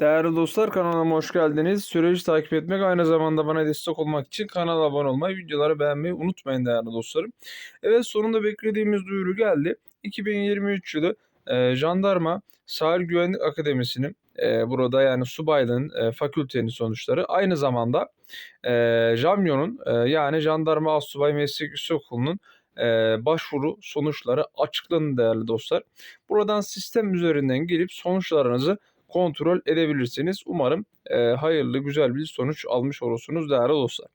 Değerli dostlar kanalıma hoş geldiniz. Süreci takip etmek aynı zamanda bana destek olmak için kanala abone olmayı, videoları beğenmeyi unutmayın değerli dostlarım. Evet sonunda beklediğimiz duyuru geldi. 2023 yılı e, Jandarma Sahil Güvenlik Akademisi'nin e, burada yani subaylığın e, fakültenin sonuçları aynı zamanda e, JAMYO'nun e, yani Jandarma Astsubay Meslek Yüksekokulu'nun e, başvuru sonuçları açıklandı değerli dostlar. Buradan sistem üzerinden girip sonuçlarınızı kontrol edebilirsiniz. Umarım e, hayırlı güzel bir sonuç almış olursunuz değerli dostlar.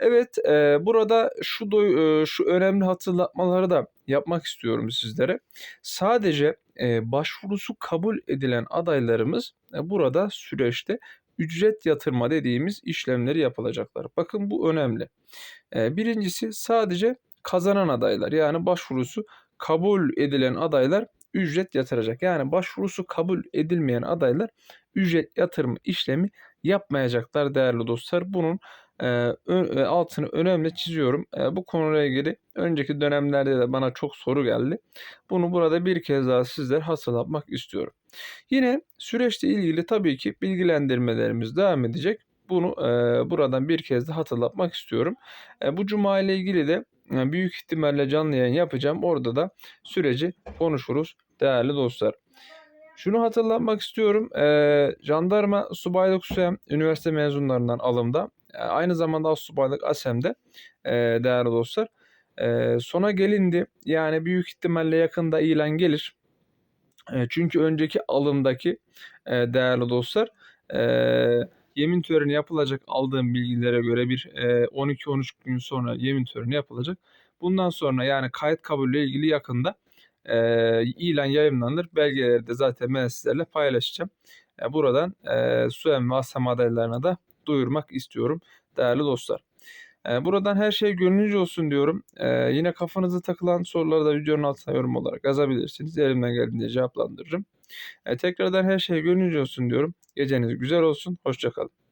Evet e, burada şu doy- e, şu önemli hatırlatmaları da yapmak istiyorum sizlere. Sadece e, başvurusu kabul edilen adaylarımız e, burada süreçte ücret yatırma dediğimiz işlemleri yapılacaklar. Bakın bu önemli. E, birincisi sadece kazanan adaylar yani başvurusu kabul edilen adaylar ücret yatıracak. Yani başvurusu kabul edilmeyen adaylar ücret yatırma işlemi yapmayacaklar değerli dostlar. Bunun e, e, altını önemli çiziyorum. E, bu konuyla ilgili önceki dönemlerde de bana çok soru geldi. Bunu burada bir kez daha sizlere hatırlatmak istiyorum. Yine süreçle ilgili tabii ki bilgilendirmelerimiz devam edecek. Bunu buradan bir kez daha hatırlatmak istiyorum. Bu cuma ile ilgili de büyük ihtimalle canlı yayın yapacağım. Orada da süreci konuşuruz değerli dostlar. Şunu hatırlatmak istiyorum. E, jandarma subaylık SUEM üniversite mezunlarından alımda. e, aynı zamanda Assubaylık ASEM'de e, değerli dostlar. E, sona gelindi. Yani büyük ihtimalle yakında ilan gelir. E, çünkü önceki alımdaki e, değerli dostlar e, yemin töreni yapılacak aldığım bilgilere göre bir e, 12-13 gün sonra yemin töreni yapılacak. Bundan sonra yani kayıt kabulle ilgili yakında e, ilan yayınlanır. Belgeleri de zaten ben sizlerle paylaşacağım. E, buradan e, SUEM ve ASEM adaylarına da duyurmak istiyorum değerli dostlar. E, buradan her şey gönlünüzce olsun diyorum. E, yine kafanıza takılan soruları da videonun altına yorum olarak yazabilirsiniz. Elimden geldiğince cevaplandırırım. E, tekrardan her şey gönlünüzce olsun diyorum. Geceniz güzel olsun. Hoşçakalın.